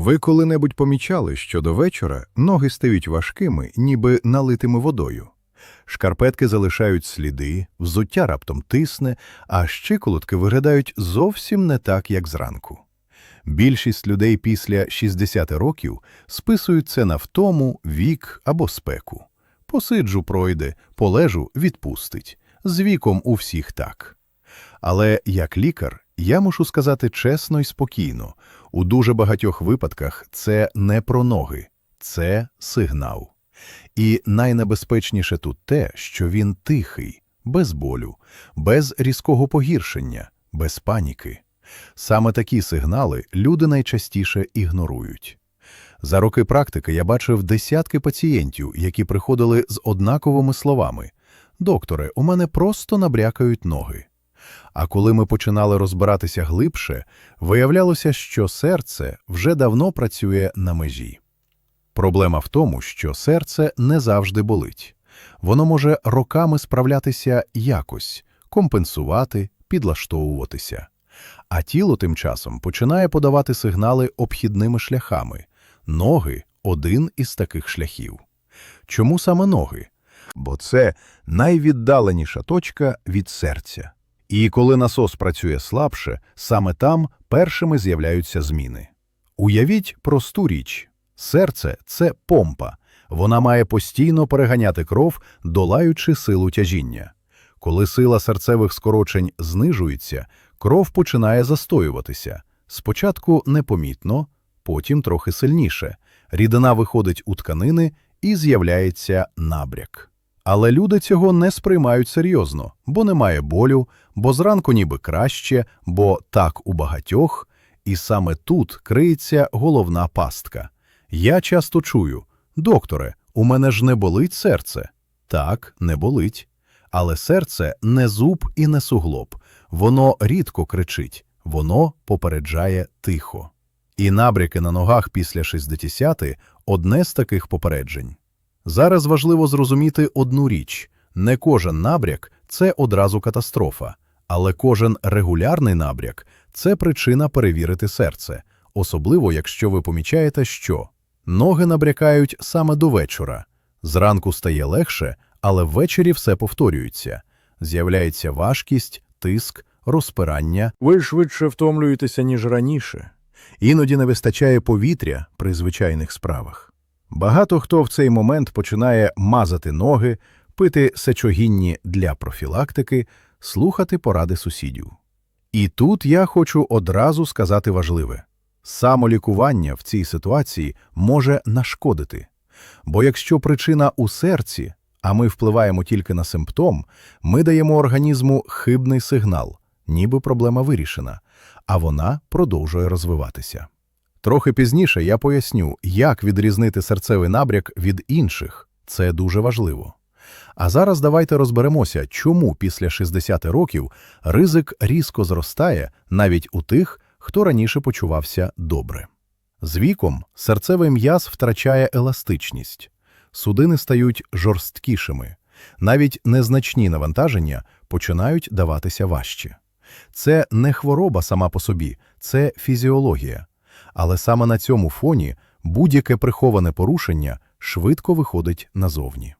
Ви коли-небудь помічали, що до вечора ноги стають важкими, ніби налитими водою. Шкарпетки залишають сліди, взуття раптом тисне, а щиколотки виглядають зовсім не так, як зранку. Більшість людей після 60 років списують це на втому, вік або спеку. Посиджу пройде, полежу відпустить. З віком у всіх так. Але як лікар, я мушу сказати чесно і спокійно, у дуже багатьох випадках це не про ноги, це сигнал. І найнебезпечніше тут те, що він тихий, без болю, без різкого погіршення, без паніки. Саме такі сигнали люди найчастіше ігнорують. За роки практики я бачив десятки пацієнтів, які приходили з однаковими словами «Докторе, у мене просто набрякають ноги». А коли ми починали розбиратися глибше, виявлялося, що серце вже давно працює на межі. Проблема в тому, що серце не завжди болить. Воно може роками справлятися якось, компенсувати, підлаштовуватися. А тіло тим часом починає подавати сигнали обхідними шляхами. Ноги – один із таких шляхів. Чому саме ноги? Бо це найвіддаленіша точка від серця. І коли насос працює слабше, саме там першими з'являються зміни. Уявіть просту річ. Серце – це помпа. Вона має постійно переганяти кров, долаючи силу тяжіння. Коли сила серцевих скорочень знижується, кров починає застоюватися. Спочатку непомітно, потім трохи сильніше. Рідина виходить у тканини і з'являється набряк. Але люди цього не сприймають серйозно, бо немає болю, бо зранку ніби краще, бо так у багатьох, і саме тут криється головна пастка. Я часто чую, докторе, у мене ж не болить серце. Так, не болить. Але серце не зуб і не суглоб. Воно рідко кричить, воно попереджає тихо. І набряки на ногах після 60 – одне з таких попереджень. Зараз важливо зрозуміти одну річ: не кожен набряк це одразу катастрофа, але кожен регулярний набряк це причина перевірити серце, особливо якщо ви помічаєте, що ноги набрякають саме до вечора. Зранку стає легше, але ввечері все повторюється. З'являється важкість, тиск, розпирання. Ви швидше втомлюєтеся, ніж раніше. Іноді не вистачає повітря при звичайних справах. Багато хто в цей момент починає мазати ноги, пити сечогінні для профілактики, слухати поради сусідів. І тут я хочу одразу сказати важливе. Самолікування в цій ситуації може нашкодити. Бо якщо причина у серці, а ми впливаємо тільки на симптом, ми даємо організму хибний сигнал, ніби проблема вирішена, а вона продовжує розвиватися. Трохи пізніше я поясню, як відрізнити серцевий набряк від інших. Це дуже важливо. А зараз давайте розберемося, чому після 60 років ризик різко зростає навіть у тих, хто раніше почувався добре. З віком серцевий м'яз втрачає еластичність, судини стають жорсткішими, навіть незначні навантаження починають даватися важче. Це не хвороба сама по собі, це фізіологія. Але саме на цьому фоні будь-яке приховане порушення швидко виходить назовні.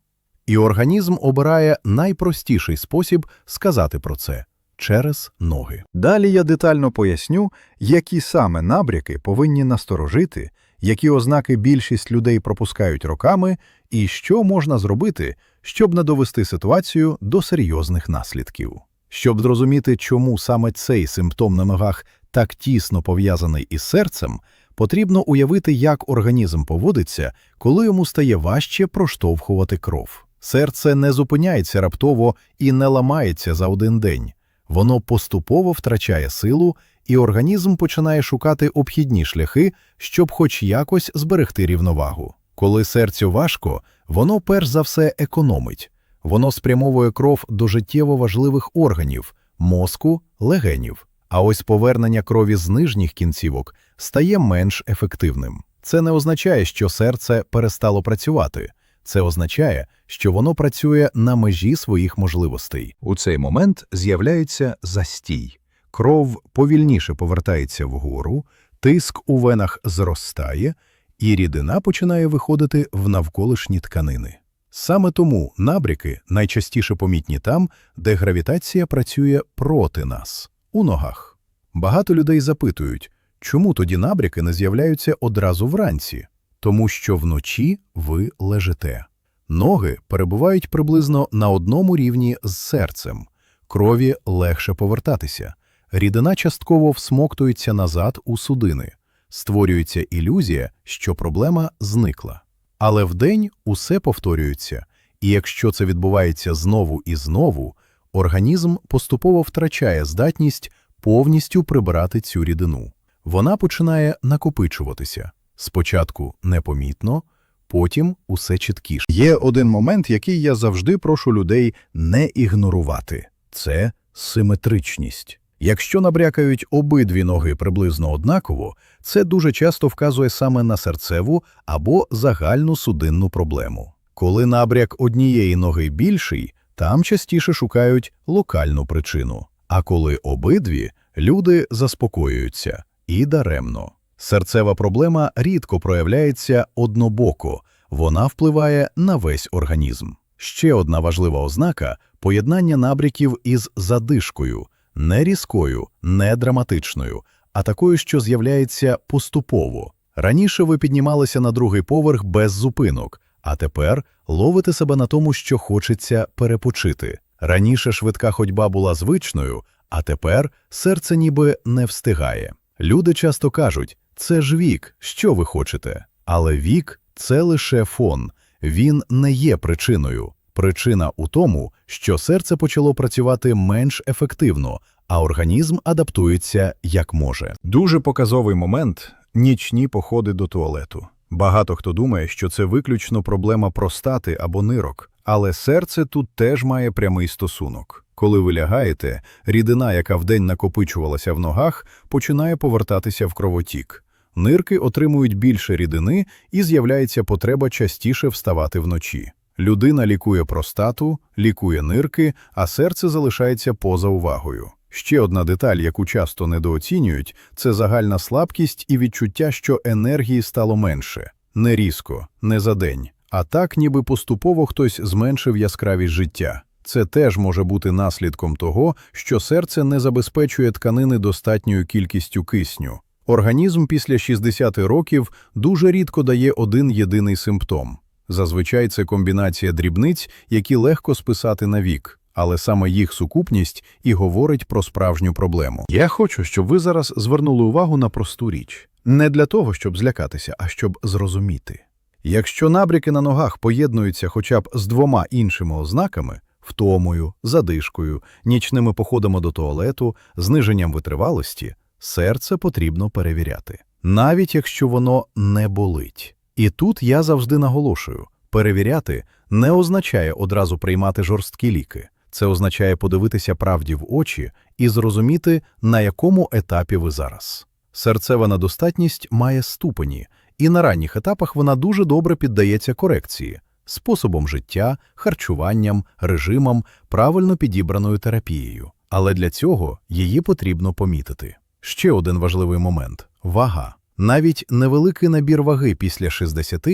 І організм обирає найпростіший спосіб сказати про це через ноги. Далі я детально поясню, які саме набряки повинні насторожити, які ознаки більшість людей пропускають роками, і що можна зробити, щоб не довести ситуацію до серйозних наслідків. Щоб зрозуміти, чому саме цей симптом на ногах так тісно пов'язаний із серцем, потрібно уявити, як організм поводиться, коли йому стає важче проштовхувати кров. Серце не зупиняється раптово і не ламається за один день. Воно поступово втрачає силу, і організм починає шукати обхідні шляхи, щоб хоч якось зберегти рівновагу. Коли серцю важко, воно перш за все економить. Воно спрямовує кров до життєво важливих органів мозку, легенів. А ось повернення крові з нижніх кінцівок стає менш ефективним. Це не означає, що серце перестало працювати. Це означає, що воно працює на межі своїх можливостей. У цей момент з'являється застій. Кров повільніше повертається вгору, тиск у венах зростає, і рідина починає виходити в навколишні тканини. Саме тому набряки найчастіше помітні там, де гравітація працює проти нас – у ногах. Багато людей запитують, чому тоді набряки не з'являються одразу вранці? Тому що вночі ви лежите. Ноги перебувають приблизно на одному рівні з серцем. Крові легше повертатися. Рідина частково всмоктується назад у судини. Створюється ілюзія, що проблема зникла. Але вдень усе повторюється, і якщо це відбувається знову і знову, організм поступово втрачає здатність повністю прибирати цю рідину. Вона починає накопичуватися. Спочатку непомітно, потім усе чіткіше. Є один момент, який я завжди прошу людей не ігнорувати – це симетричність. Якщо набрякають обидві ноги приблизно однаково, це дуже часто вказує саме на серцеву або загальну судинну проблему. Коли набряк однієї ноги більший, там частіше шукають локальну причину. А коли обидві, люди заспокоюються і даремно. Серцева проблема рідко проявляється однобоко, вона впливає на весь організм. Ще одна важлива ознака – поєднання набряків із задишкою, не різкою, не драматичною, а такою, що з'являється поступово. Раніше ви піднімалися на другий поверх без зупинок, а тепер ловите себе на тому, що хочеться перепочити. Раніше швидка ходьба була звичною, а тепер серце ніби не встигає. Люди часто кажуть, це ж вік, що ви хочете? Але вік – це лише фон, він не є причиною. Причина у тому, що серце почало працювати менш ефективно, а організм адаптується як може. Дуже показовий момент – нічні походи до туалету. Багато хто думає, що це виключно проблема простати або нирок, але серце тут теж має прямий стосунок. Коли ви лягаєте, рідина, яка вдень накопичувалася в ногах, починає повертатися в кровотік. Нирки отримують більше рідини і з'являється потреба частіше вставати вночі. Людина лікує простату, лікує нирки, а серце залишається поза увагою. Ще одна деталь, яку часто недооцінюють, це загальна слабкість і відчуття, що енергії стало менше. Не різко, не за день, а так, ніби поступово хтось зменшив яскравість життя. Це теж може бути наслідком того, що серце не забезпечує тканини достатньою кількістю кисню. Організм після 60 років дуже рідко дає один єдиний симптом. Зазвичай це комбінація дрібниць, які легко списати на вік, але саме їх сукупність і говорить про справжню проблему. Я хочу, щоб ви зараз звернули увагу на просту річ. Не для того, щоб злякатися, а щоб зрозуміти. Якщо набряки на ногах поєднуються хоча б з двома іншими ознаками – втомою, задишкою, нічними походами до туалету, зниженням витривалості – серце потрібно перевіряти. Навіть якщо воно не болить. І тут я завжди наголошую – перевіряти не означає одразу приймати жорсткі ліки. Це означає подивитися правді в очі і зрозуміти, на якому етапі ви зараз. Серцева недостатність має ступені, і на ранніх етапах вона дуже добре піддається корекції – способом життя, харчуванням, режимом, правильно підібраною терапією. Але для цього її потрібно помітити. Ще один важливий момент – вага. Навіть невеликий набір ваги після 60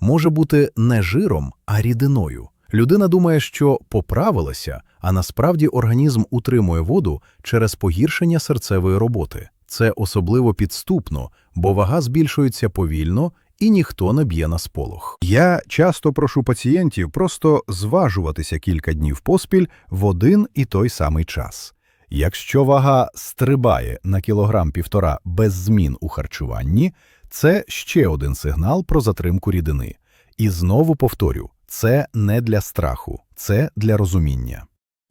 може бути не жиром, а рідиною. Людина думає, що поправилася, а насправді організм утримує воду через погіршення серцевої роботи. Це особливо підступно, бо вага збільшується повільно і ніхто не б'є на сполох. Я часто прошу пацієнтів просто зважуватися кілька днів поспіль в один і той самий час. Якщо вага стрибає на кілограм-півтора без змін у харчуванні, це ще один сигнал про затримку рідини. І знову повторю, це не для страху, це для розуміння.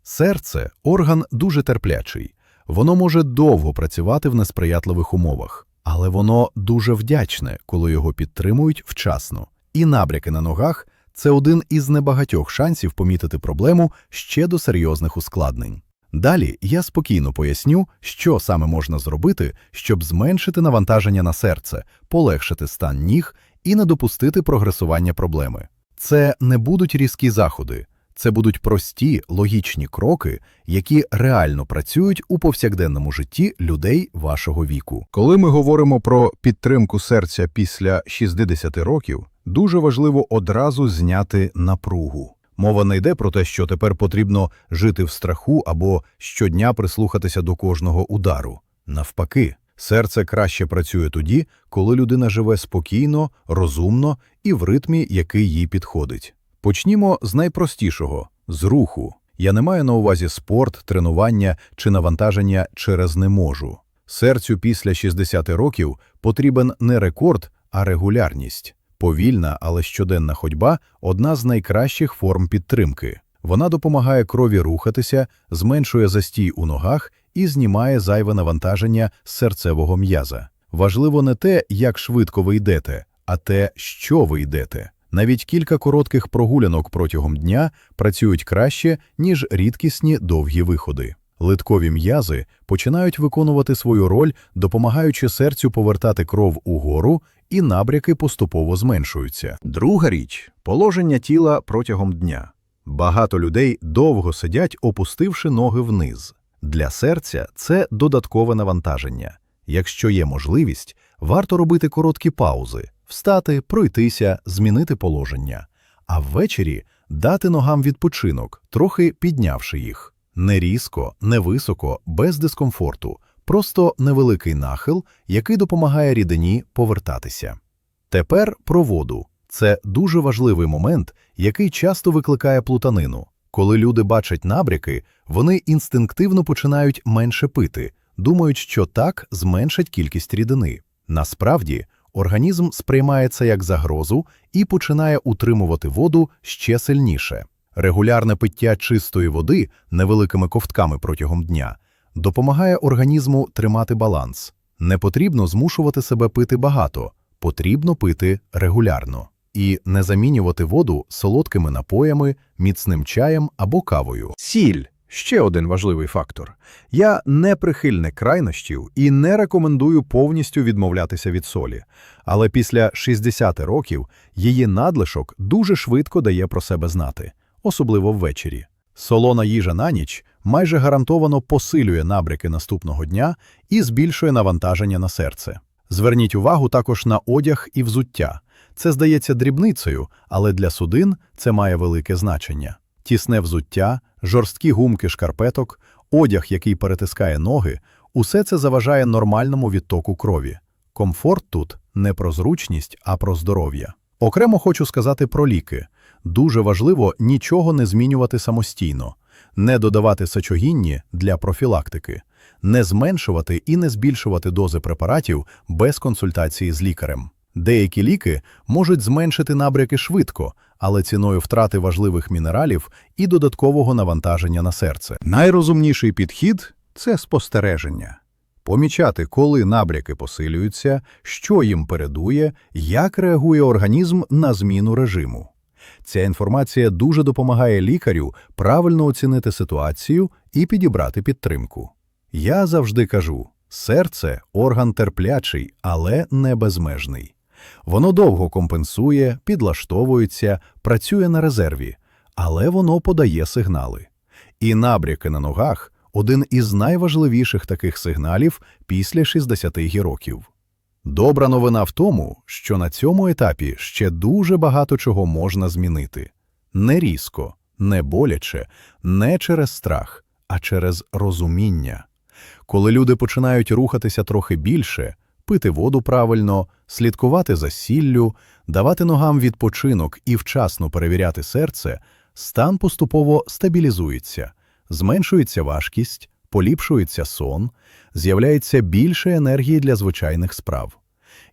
Серце – орган дуже терплячий. Воно може довго працювати в несприятливих умовах, але воно дуже вдячне, коли його підтримують вчасно. І набряки на ногах – це один із небагатьох шансів помітити проблему ще до серйозних ускладнень. Далі я спокійно поясню, що саме можна зробити, щоб зменшити навантаження на серце, полегшити стан ніг і не допустити прогресування проблеми. Це не будуть різкі заходи, Це будуть прості, логічні кроки, які реально працюють у повсякденному житті людей вашого віку. Коли ми говоримо про підтримку серця після 60 років, дуже важливо одразу зняти напругу. Мова не йде про те, що тепер потрібно жити в страху або щодня прислухатися до кожного удару. Навпаки, серце краще працює тоді, коли людина живе спокійно, розумно і в ритмі, який їй підходить. Почнімо з найпростішого з руху. Я не маю на увазі спорт, тренування чи навантаження через не можу. Серцю після 60 років потрібен не рекорд, а регулярність. Повільна, але щоденна ходьба одна з найкращих форм підтримки. Вона допомагає крові рухатися, зменшує застій у ногах і знімає зайве навантаження з серцевого м'яза. Важливо не те, як швидко ви йдете, а те, що ви йдете. Навіть кілька коротких прогулянок протягом дня працюють краще, ніж рідкісні довгі виходи. Литкові м'язи починають виконувати свою роль, допомагаючи серцю повертати кров угору, і набряки поступово зменшуються. Друга річ положення тіла протягом дня. Багато людей довго сидять, опустивши ноги вниз. Для серця це додаткове навантаження. Якщо є можливість, варто робити короткі паузи, встати, пройтися, змінити положення, а ввечері дати ногам відпочинок, трохи піднявши їх. Не різко, не високо, без дискомфорту, просто невеликий нахил, який допомагає рідині повертатися. Тепер про воду. Це дуже важливий момент, який часто викликає плутанину. Коли люди бачать набряки, вони інстинктивно починають менше пити, думають, що так зменшать кількість рідини. Насправді, організм сприймає це як загрозу і починає утримувати воду ще сильніше. Регулярне пиття чистої води невеликими ковтками протягом дня допомагає організму тримати баланс. Не потрібно змушувати себе пити багато, потрібно пити регулярно. І не замінювати воду солодкими напоями, міцним чаєм або кавою. Сіль ще один важливий фактор. Я не прихильник крайнощів і не рекомендую повністю відмовлятися від солі. Але після 60 років її надлишок дуже швидко дає про себе знати, особливо ввечері. Солона їжа на ніч майже гарантовано посилює набряки наступного дня і збільшує навантаження на серце. Зверніть увагу також на одяг і взуття. Це здається дрібницею, але для судин це має велике значення. Тісне взуття, жорсткі гумки шкарпеток, одяг, який перетискає ноги – усе це заважає нормальному відтоку крові. Комфорт тут не про зручність, а про здоров'я. Окремо хочу сказати про ліки. Дуже важливо нічого не змінювати самостійно, не додавати сечогінні для профілактики, не зменшувати і не збільшувати дози препаратів без консультації з лікарем. Деякі ліки можуть зменшити набряки швидко, але ціною втрати важливих мінералів і додаткового навантаження на серце. Найрозумніший підхід це спостереження. Помічати, коли набряки посилюються, що їм передує, як реагує організм на зміну режиму. Ця інформація дуже допомагає лікарю правильно оцінити ситуацію і підібрати підтримку. Я завжди кажу, серце – орган терплячий, але не безмежний. Воно довго компенсує, підлаштовується, працює на резерві, але воно подає сигнали. І набряки на ногах – один із найважливіших таких сигналів після 60 років. Добра новина в тому, що на цьому етапі ще дуже багато чого можна змінити. Не різко, не боляче, не через страх, а через розуміння. Коли люди починають рухатися трохи більше, пити воду правильно, слідкувати за сіллю, давати ногам відпочинок і вчасно перевіряти серце, стан поступово стабілізується, зменшується важкість, поліпшується сон, з'являється більше енергії для звичайних справ.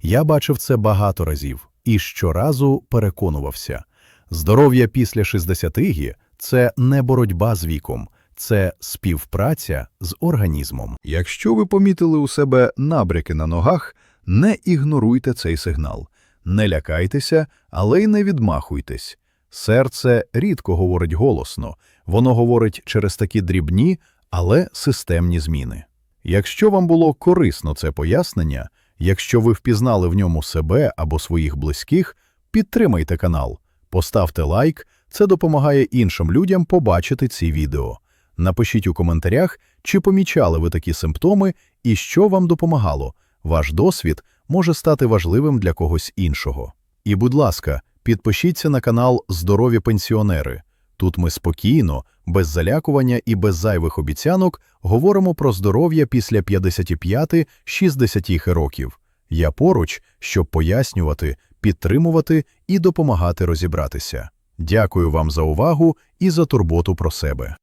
Я бачив це багато разів і щоразу переконувався. Здоров'я після 60 – це не боротьба з віком, це співпраця з організмом. Якщо ви помітили у себе набряки на ногах, не ігноруйте цей сигнал. Не лякайтеся, але й не відмахуйтесь. Серце рідко говорить голосно, воно говорить через такі дрібні, але системні зміни. Якщо вам було корисно це пояснення, якщо ви впізнали в ньому себе або своїх близьких, підтримайте канал, поставте лайк Це допомагає іншим людям побачити ці відео. Напишіть у коментарях, чи помічали ви такі симптоми і що вам допомагало. Ваш досвід може стати важливим для когось іншого. І, будь ласка, підпишіться на канал Здорові пенсіонери. Тут ми спокійно, без залякування і без зайвих обіцянок говоримо про здоров'я після 55-60 років. Я поруч, щоб пояснювати, підтримувати і допомагати розібратися. Дякую вам за увагу і за турботу про себе.